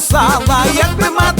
писала, як нема.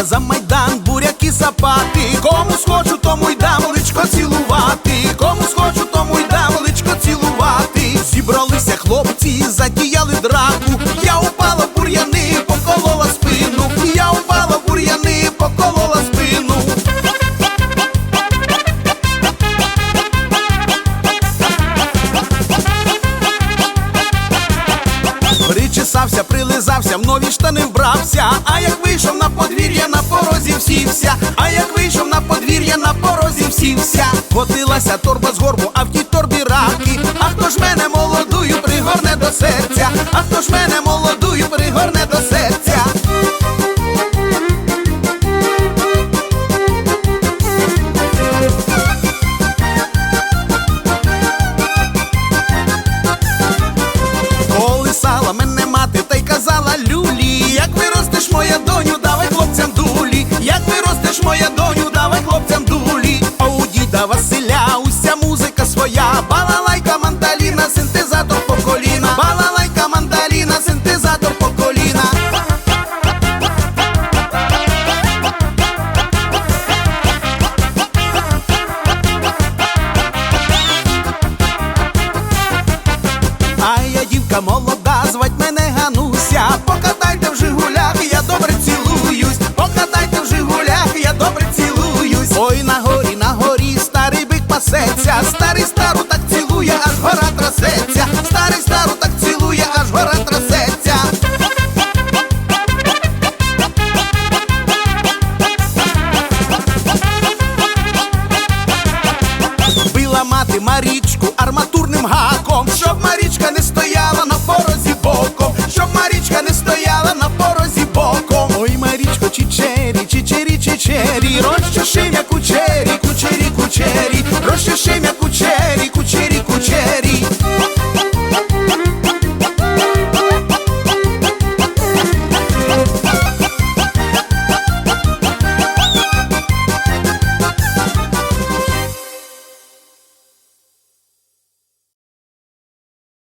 я за майдан, буряки сапати. Кому схочу, тому й дам личко цілувати. Кому схочу, тому й дам личко цілувати. Зібралися хлопці, затіяли драку. Я упала бур'яни, поколола спину. Я упала бур'яни, поколола спину. Причесався, прилизався, в нові штани вбрався. А як вийшов на подвір'я, на. А як вийшов на подвір'я, на порозі всівся. Котилася торба з горбу, а в тій торбі раки. А хто ж мене молодую пригорне до серця? А хто ж мене молодую пригорне до серця? Колисала мене мати та й казала люлі, як виростеш моя доню, та уся музика своя, балалайка мандаліна, синтезатор по коліна, балалайка мандаліна, синтезатор по коліна. А я дівка молода трясеться, старий стару так цілує, аж гора трасеться. старий стару так цілує, аж гора трасеться Била мати Марічку арматурним га.